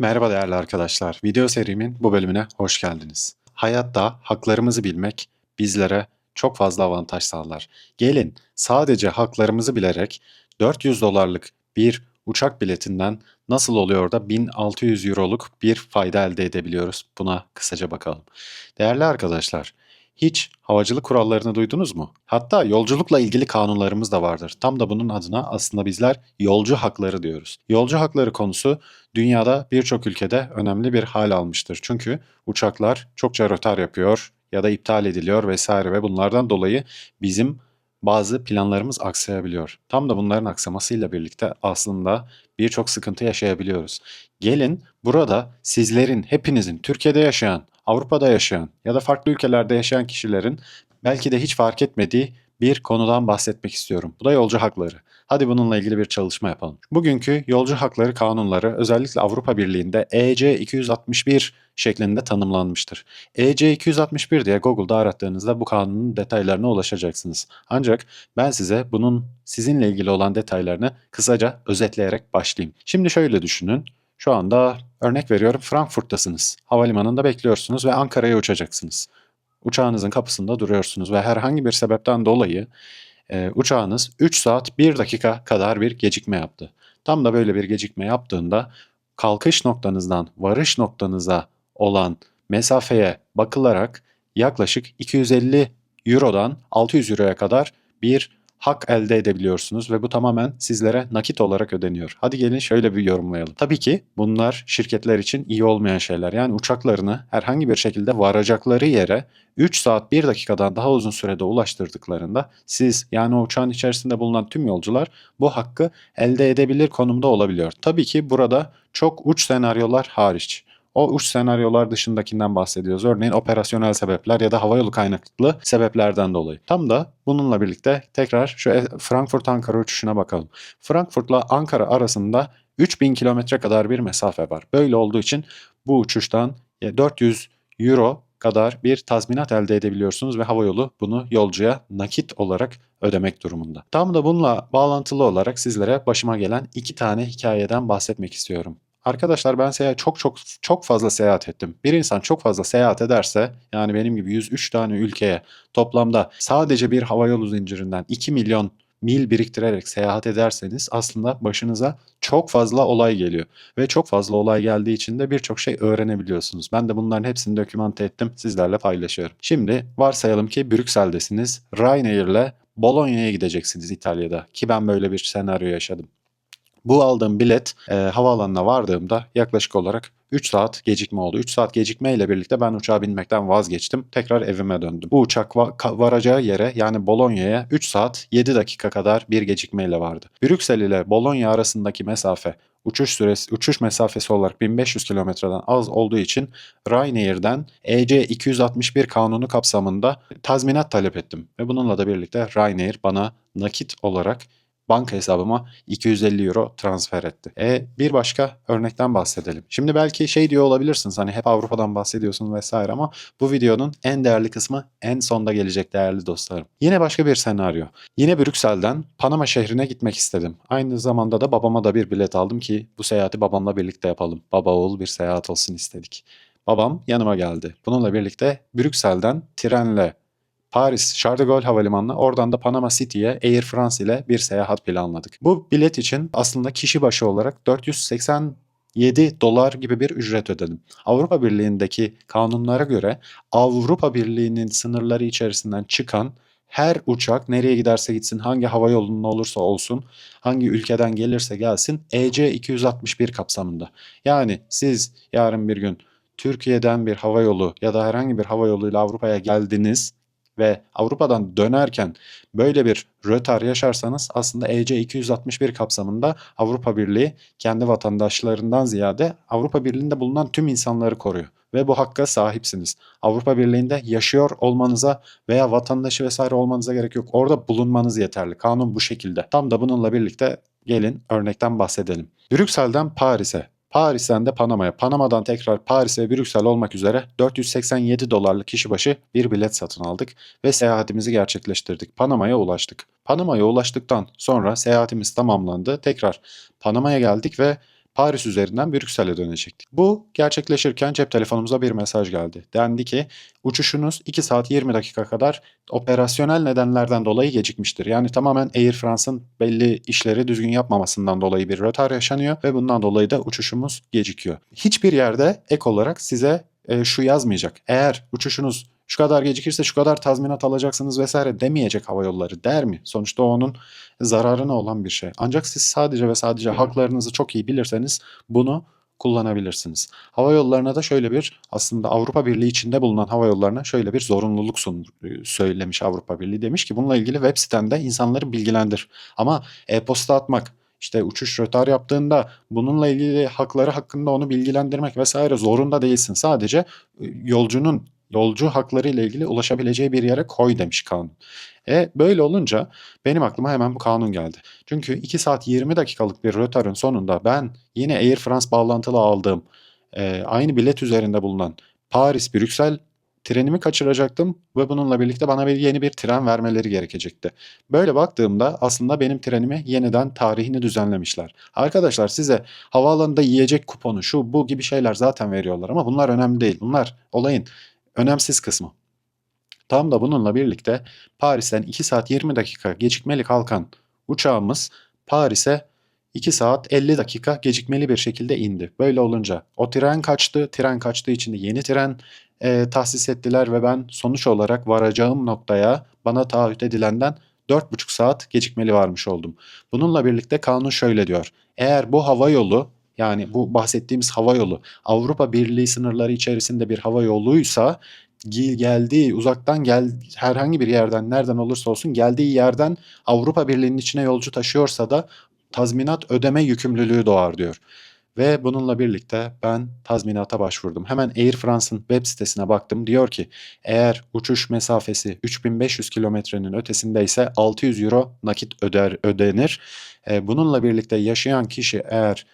Merhaba değerli arkadaşlar. Video serimin bu bölümüne hoş geldiniz. Hayatta haklarımızı bilmek bizlere çok fazla avantaj sağlar. Gelin sadece haklarımızı bilerek 400 dolarlık bir uçak biletinden nasıl oluyor da 1600 euroluk bir fayda elde edebiliyoruz? Buna kısaca bakalım. Değerli arkadaşlar, hiç havacılık kurallarını duydunuz mu? Hatta yolculukla ilgili kanunlarımız da vardır. Tam da bunun adına aslında bizler yolcu hakları diyoruz. Yolcu hakları konusu dünyada birçok ülkede önemli bir hal almıştır. Çünkü uçaklar çokça rötar yapıyor ya da iptal ediliyor vesaire ve bunlardan dolayı bizim bazı planlarımız aksayabiliyor. Tam da bunların aksamasıyla birlikte aslında birçok sıkıntı yaşayabiliyoruz. Gelin burada sizlerin, hepinizin Türkiye'de yaşayan, Avrupa'da yaşayan ya da farklı ülkelerde yaşayan kişilerin belki de hiç fark etmediği bir konudan bahsetmek istiyorum. Bu da yolcu hakları. Hadi bununla ilgili bir çalışma yapalım. Bugünkü yolcu hakları kanunları özellikle Avrupa Birliği'nde EC 261 şeklinde tanımlanmıştır. EC 261 diye Google'da arattığınızda bu kanunun detaylarına ulaşacaksınız. Ancak ben size bunun sizinle ilgili olan detaylarını kısaca özetleyerek başlayayım. Şimdi şöyle düşünün. Şu anda örnek veriyorum Frankfurt'tasınız. Havalimanında bekliyorsunuz ve Ankara'ya uçacaksınız. Uçağınızın kapısında duruyorsunuz ve herhangi bir sebepten dolayı e, uçağınız 3 saat 1 dakika kadar bir gecikme yaptı. Tam da böyle bir gecikme yaptığında kalkış noktanızdan varış noktanıza olan mesafeye bakılarak yaklaşık 250 Euro'dan 600 Euro'ya kadar bir hak elde edebiliyorsunuz ve bu tamamen sizlere nakit olarak ödeniyor. Hadi gelin şöyle bir yorumlayalım. Tabii ki bunlar şirketler için iyi olmayan şeyler. Yani uçaklarını herhangi bir şekilde varacakları yere 3 saat 1 dakikadan daha uzun sürede ulaştırdıklarında siz yani o uçağın içerisinde bulunan tüm yolcular bu hakkı elde edebilir konumda olabiliyor. Tabii ki burada çok uç senaryolar hariç. O uç senaryolar dışındakinden bahsediyoruz. Örneğin operasyonel sebepler ya da havayolu kaynaklı sebeplerden dolayı. Tam da bununla birlikte tekrar şu Frankfurt-Ankara uçuşuna bakalım. Frankfurt'la Ankara arasında 3000 kilometre kadar bir mesafe var. Böyle olduğu için bu uçuştan 400 euro kadar bir tazminat elde edebiliyorsunuz ve havayolu bunu yolcuya nakit olarak ödemek durumunda. Tam da bununla bağlantılı olarak sizlere başıma gelen iki tane hikayeden bahsetmek istiyorum. Arkadaşlar ben seyahat çok çok çok fazla seyahat ettim. Bir insan çok fazla seyahat ederse yani benim gibi 103 tane ülkeye toplamda sadece bir havayolu zincirinden 2 milyon mil biriktirerek seyahat ederseniz aslında başınıza çok fazla olay geliyor. Ve çok fazla olay geldiği için de birçok şey öğrenebiliyorsunuz. Ben de bunların hepsini dokümante ettim sizlerle paylaşıyorum. Şimdi varsayalım ki Brüksel'desiniz. Ryanair ile Bologna'ya gideceksiniz İtalya'da ki ben böyle bir senaryo yaşadım. Bu aldığım bilet e, havaalanına vardığımda yaklaşık olarak 3 saat gecikme oldu. 3 saat gecikme ile birlikte ben uçağa binmekten vazgeçtim. Tekrar evime döndüm. Bu uçak va- varacağı yere yani Bolonya'ya 3 saat 7 dakika kadar bir gecikmeyle vardı. Brüksel ile Bologna arasındaki mesafe uçuş süresi uçuş mesafesi olarak 1500 kilometreden az olduğu için Ryanair'den EC 261 kanunu kapsamında tazminat talep ettim ve bununla da birlikte Ryanair bana nakit olarak banka hesabıma 250 euro transfer etti. E bir başka örnekten bahsedelim. Şimdi belki şey diyor olabilirsiniz hani hep Avrupa'dan bahsediyorsun vesaire ama bu videonun en değerli kısmı en sonda gelecek değerli dostlarım. Yine başka bir senaryo. Yine Brüksel'den Panama şehrine gitmek istedim. Aynı zamanda da babama da bir bilet aldım ki bu seyahati babamla birlikte yapalım. Baba oğul bir seyahat olsun istedik. Babam yanıma geldi. Bununla birlikte Brüksel'den trenle Paris Charles de Gaulle Havalimanı'na oradan da Panama City'ye Air France ile bir seyahat planladık. Bu bilet için aslında kişi başı olarak 480 7 dolar gibi bir ücret ödedim. Avrupa Birliği'ndeki kanunlara göre Avrupa Birliği'nin sınırları içerisinden çıkan her uçak nereye giderse gitsin, hangi hava yolunun olursa olsun, hangi ülkeden gelirse gelsin EC 261 kapsamında. Yani siz yarın bir gün Türkiye'den bir hava yolu ya da herhangi bir hava yoluyla Avrupa'ya geldiniz ve Avrupa'dan dönerken böyle bir rötar yaşarsanız aslında EC 261 kapsamında Avrupa Birliği kendi vatandaşlarından ziyade Avrupa Birliği'nde bulunan tüm insanları koruyor ve bu hakka sahipsiniz. Avrupa Birliği'nde yaşıyor olmanıza veya vatandaşı vesaire olmanıza gerek yok. Orada bulunmanız yeterli. Kanun bu şekilde. Tam da bununla birlikte gelin örnekten bahsedelim. Brüksel'den Paris'e Paris'ten de Panama'ya, Panama'dan tekrar Paris ve Brüksel olmak üzere 487 dolarlık kişi başı bir bilet satın aldık ve seyahatimizi gerçekleştirdik. Panama'ya ulaştık. Panama'ya ulaştıktan sonra seyahatimiz tamamlandı. Tekrar Panama'ya geldik ve Paris üzerinden Brüksel'e dönecektik. Bu gerçekleşirken cep telefonumuza bir mesaj geldi. Dendi ki uçuşunuz 2 saat 20 dakika kadar operasyonel nedenlerden dolayı gecikmiştir. Yani tamamen Air France'ın belli işleri düzgün yapmamasından dolayı bir rötar yaşanıyor ve bundan dolayı da uçuşumuz gecikiyor. Hiçbir yerde ek olarak size e, şu yazmayacak. Eğer uçuşunuz şu kadar gecikirse şu kadar tazminat alacaksınız vesaire demeyecek hava yolları der mi? Sonuçta onun zararına olan bir şey. Ancak siz sadece ve sadece haklarınızı çok iyi bilirseniz bunu kullanabilirsiniz. Hava yollarına da şöyle bir aslında Avrupa Birliği içinde bulunan hava yollarına şöyle bir zorunluluk sun, söylemiş Avrupa Birliği. Demiş ki bununla ilgili web sitemde insanları bilgilendir. Ama e-posta atmak, işte uçuş rötar yaptığında bununla ilgili hakları hakkında onu bilgilendirmek vesaire zorunda değilsin. Sadece e, yolcunun yolcu hakları ile ilgili ulaşabileceği bir yere koy demiş kanun. E böyle olunca benim aklıma hemen bu kanun geldi. Çünkü 2 saat 20 dakikalık bir rötarın sonunda ben yine Air France bağlantılı aldığım e, aynı bilet üzerinde bulunan Paris Brüksel trenimi kaçıracaktım ve bununla birlikte bana bir yeni bir tren vermeleri gerekecekti. Böyle baktığımda aslında benim trenimi yeniden tarihini düzenlemişler. Arkadaşlar size havaalanında yiyecek kuponu şu bu gibi şeyler zaten veriyorlar ama bunlar önemli değil. Bunlar olayın önemsiz kısmı. Tam da bununla birlikte Paris'ten 2 saat 20 dakika gecikmeli kalkan uçağımız Paris'e 2 saat 50 dakika gecikmeli bir şekilde indi. Böyle olunca o tren kaçtı. Tren kaçtığı için de yeni tren e, tahsis ettiler ve ben sonuç olarak varacağım noktaya bana taahhüt edilenden 4,5 saat gecikmeli varmış oldum. Bununla birlikte kanun şöyle diyor. Eğer bu hava yolu yani bu bahsettiğimiz hava yolu Avrupa Birliği sınırları içerisinde bir hava yoluysa geldiği uzaktan gel herhangi bir yerden nereden olursa olsun geldiği yerden Avrupa Birliği'nin içine yolcu taşıyorsa da tazminat ödeme yükümlülüğü doğar diyor. Ve bununla birlikte ben tazminata başvurdum. Hemen Air France'ın web sitesine baktım. Diyor ki eğer uçuş mesafesi 3500 kilometrenin ötesindeyse 600 euro nakit öder ödenir. Bununla birlikte yaşayan kişi eğer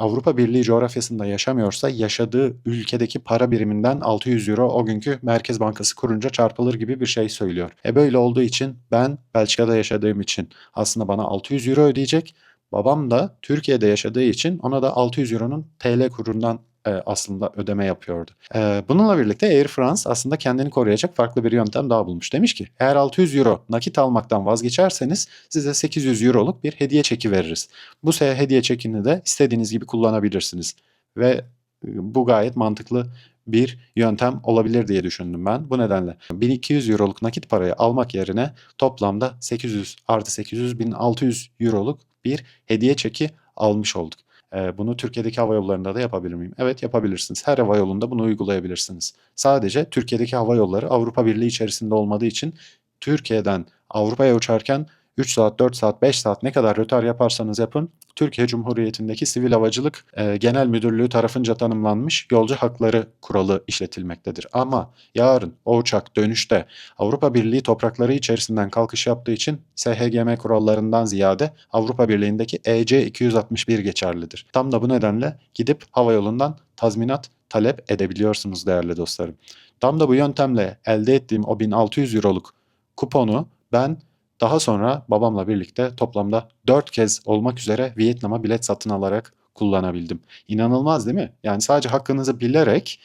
Avrupa Birliği coğrafyasında yaşamıyorsa yaşadığı ülkedeki para biriminden 600 euro o günkü Merkez Bankası kurunca çarpılır gibi bir şey söylüyor. E böyle olduğu için ben Belçika'da yaşadığım için aslında bana 600 euro ödeyecek. Babam da Türkiye'de yaşadığı için ona da 600 euronun TL kurundan e, aslında ödeme yapıyordu. E, bununla birlikte Air France aslında kendini koruyacak farklı bir yöntem daha bulmuş. Demiş ki eğer 600 euro nakit almaktan vazgeçerseniz size 800 euroluk bir hediye çeki veririz. Bu hediye çekini de istediğiniz gibi kullanabilirsiniz. Ve e, bu gayet mantıklı bir yöntem olabilir diye düşündüm ben. Bu nedenle 1200 euroluk nakit parayı almak yerine toplamda 800 artı 800 1600 euroluk bir hediye çeki almış olduk. Bunu Türkiye'deki hava yollarında da yapabilir miyim? Evet yapabilirsiniz. Her hava yolunda bunu uygulayabilirsiniz. Sadece Türkiye'deki hava yolları Avrupa Birliği içerisinde olmadığı için Türkiye'den Avrupa'ya uçarken 3 saat, 4 saat, 5 saat ne kadar rötar yaparsanız yapın Türkiye Cumhuriyeti'ndeki Sivil Havacılık e, Genel Müdürlüğü tarafınca tanımlanmış yolcu hakları kuralı işletilmektedir. Ama yarın o uçak dönüşte Avrupa Birliği toprakları içerisinden kalkış yaptığı için SHGM kurallarından ziyade Avrupa Birliği'ndeki EC 261 geçerlidir. Tam da bu nedenle gidip havayolundan tazminat talep edebiliyorsunuz değerli dostlarım. Tam da bu yöntemle elde ettiğim o 1600 euroluk kuponu ben daha sonra babamla birlikte toplamda 4 kez olmak üzere Vietnam'a bilet satın alarak kullanabildim. İnanılmaz değil mi? Yani sadece hakkınızı bilerek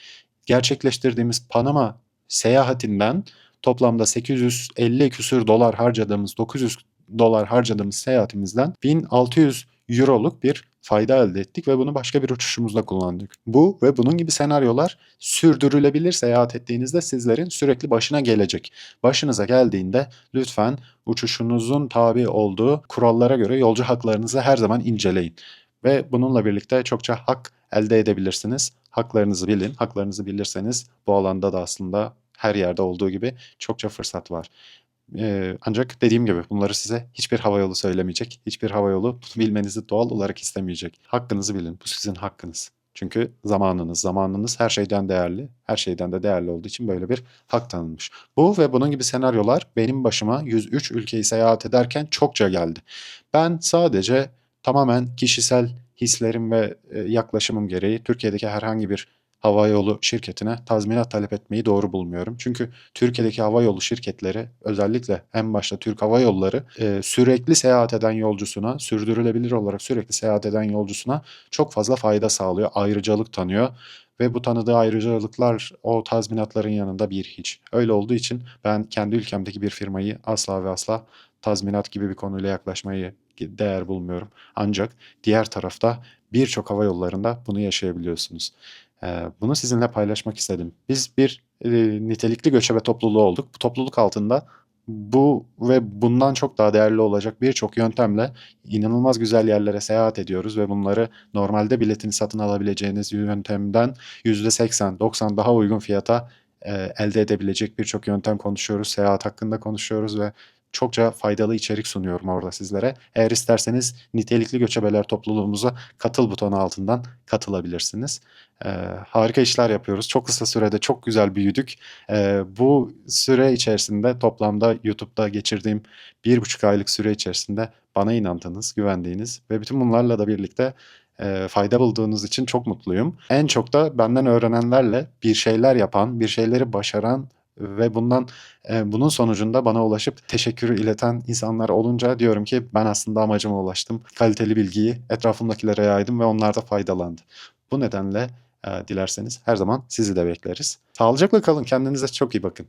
gerçekleştirdiğimiz Panama seyahatinden toplamda 850 küsür dolar harcadığımız 900 dolar harcadığımız seyahatimizden 1600 euroluk bir fayda elde ettik ve bunu başka bir uçuşumuzda kullandık. Bu ve bunun gibi senaryolar sürdürülebilir seyahat ettiğinizde sizlerin sürekli başına gelecek. Başınıza geldiğinde lütfen uçuşunuzun tabi olduğu kurallara göre yolcu haklarınızı her zaman inceleyin. Ve bununla birlikte çokça hak elde edebilirsiniz. Haklarınızı bilin. Haklarınızı bilirseniz bu alanda da aslında her yerde olduğu gibi çokça fırsat var. Ancak dediğim gibi bunları size hiçbir havayolu söylemeyecek. Hiçbir havayolu bilmenizi doğal olarak istemeyecek. Hakkınızı bilin. Bu sizin hakkınız. Çünkü zamanınız, zamanınız her şeyden değerli. Her şeyden de değerli olduğu için böyle bir hak tanınmış. Bu ve bunun gibi senaryolar benim başıma 103 ülkeyi seyahat ederken çokça geldi. Ben sadece tamamen kişisel hislerim ve e, yaklaşımım gereği Türkiye'deki herhangi bir havayolu şirketine tazminat talep etmeyi doğru bulmuyorum. Çünkü Türkiye'deki havayolu şirketleri özellikle en başta Türk Hava Yolları e, sürekli seyahat eden yolcusuna, sürdürülebilir olarak sürekli seyahat eden yolcusuna çok fazla fayda sağlıyor, ayrıcalık tanıyor ve bu tanıdığı ayrıcalıklar o tazminatların yanında bir hiç. Öyle olduğu için ben kendi ülkemdeki bir firmayı asla ve asla tazminat gibi bir konuyla yaklaşmayı değer bulmuyorum. Ancak diğer tarafta birçok hava yollarında bunu yaşayabiliyorsunuz. Ee, bunu sizinle paylaşmak istedim. Biz bir e, nitelikli göçebe topluluğu olduk. Bu topluluk altında bu ve bundan çok daha değerli olacak birçok yöntemle inanılmaz güzel yerlere seyahat ediyoruz ve bunları normalde biletini satın alabileceğiniz yöntemden %80-90 daha uygun fiyata e, elde edebilecek birçok yöntem konuşuyoruz. Seyahat hakkında konuşuyoruz ve çokça faydalı içerik sunuyorum orada sizlere. Eğer isterseniz nitelikli göçebeler topluluğumuza katıl butonu altından katılabilirsiniz. Ee, harika işler yapıyoruz. Çok kısa sürede çok güzel büyüdük. Ee, bu süre içerisinde toplamda YouTube'da geçirdiğim bir buçuk aylık süre içerisinde bana inandığınız, güvendiğiniz ve bütün bunlarla da birlikte e, fayda bulduğunuz için çok mutluyum. En çok da benden öğrenenlerle bir şeyler yapan, bir şeyleri başaran ve bundan e, bunun sonucunda bana ulaşıp teşekkürü ileten insanlar olunca diyorum ki ben aslında amacıma ulaştım. Kaliteli bilgiyi etrafımdakilere yaydım ve onlar da faydalandı. Bu nedenle e, dilerseniz her zaman sizi de bekleriz. Sağlıcakla kalın, kendinize çok iyi bakın.